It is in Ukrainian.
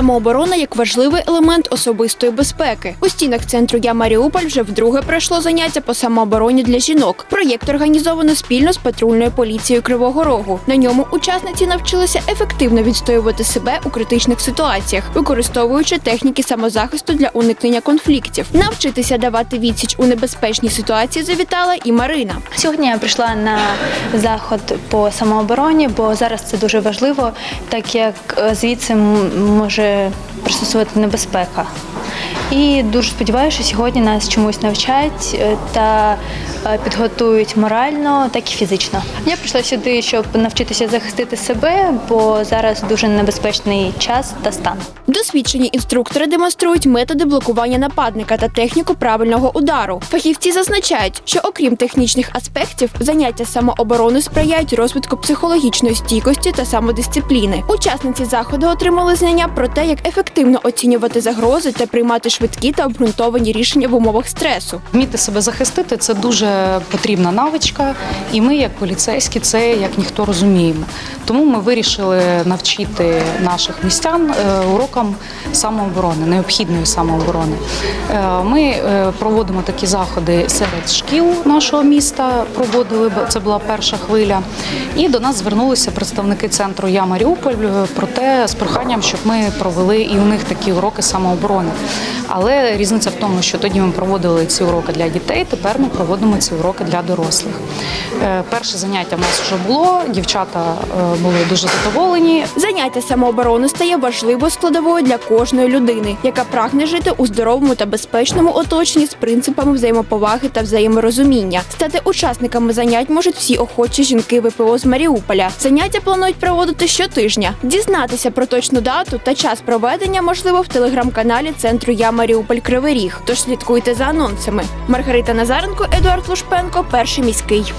Самооборона як важливий елемент особистої безпеки. У стінах центру Я Маріуполь вже вдруге пройшло заняття по самообороні для жінок. Проєкт організовано спільно з патрульною поліцією Кривого Рогу. На ньому учасниці навчилися ефективно відстоювати себе у критичних ситуаціях, використовуючи техніки самозахисту для уникнення конфліктів. Навчитися давати відсіч у небезпечній ситуації завітала і Марина. Сьогодні я прийшла на заход по самообороні, бо зараз це дуже важливо, так як е, звідси м- може пристосувати небезпека. І дуже сподіваюся, що сьогодні нас чомусь навчать е, та е, підготують морально, так і фізично. Я прийшла сюди, щоб навчитися захистити себе, бо зараз дуже небезпечний час та стан. Досвідчені інструктори демонструють методи блокування нападника та техніку правильного удару. Фахівці зазначають, що окрім технічних аспектів, заняття самооборони сприяють розвитку психологічної стійкості та самодисципліни. Учасниці заходу отримали знання про те, як ефективно оцінювати загрози та приймати швидкі та обґрунтовані рішення в умовах стресу. Вміти себе захистити це дуже потрібна навичка, і ми, як поліцейські, це як ніхто розуміємо. Тому ми вирішили навчити наших містян е, урокам самооборони, необхідної самооборони. Е, Ми е, проводимо такі заходи серед шкіл нашого міста. Проводили це була перша хвиля. І до нас звернулися представники центру Я Маріуполь е, про те з проханням, щоб ми провели і у них такі уроки самооборони. Але різниця в тому, що тоді ми проводили ці уроки для дітей, тепер ми проводимо ці уроки для дорослих. Е, Перше заняття в нас вже було. Дівчата е, були дуже задоволені. Заняття самооборони стає важливою складовою для кожної людини, яка прагне жити у здоровому та безпечному оточенні з принципами взаємоповаги та взаєморозуміння. Стати учасниками занять можуть всі охочі жінки ВПО з Маріуполя. Заняття планують проводити щотижня. Дізнатися про точну дату та час проведення можливо в телеграм-каналі центру Я Маріуполь Кривий Ріг. Тож слідкуйте за анонсами. Маргарита Назаренко, Едуард Лушпенко, перший міський.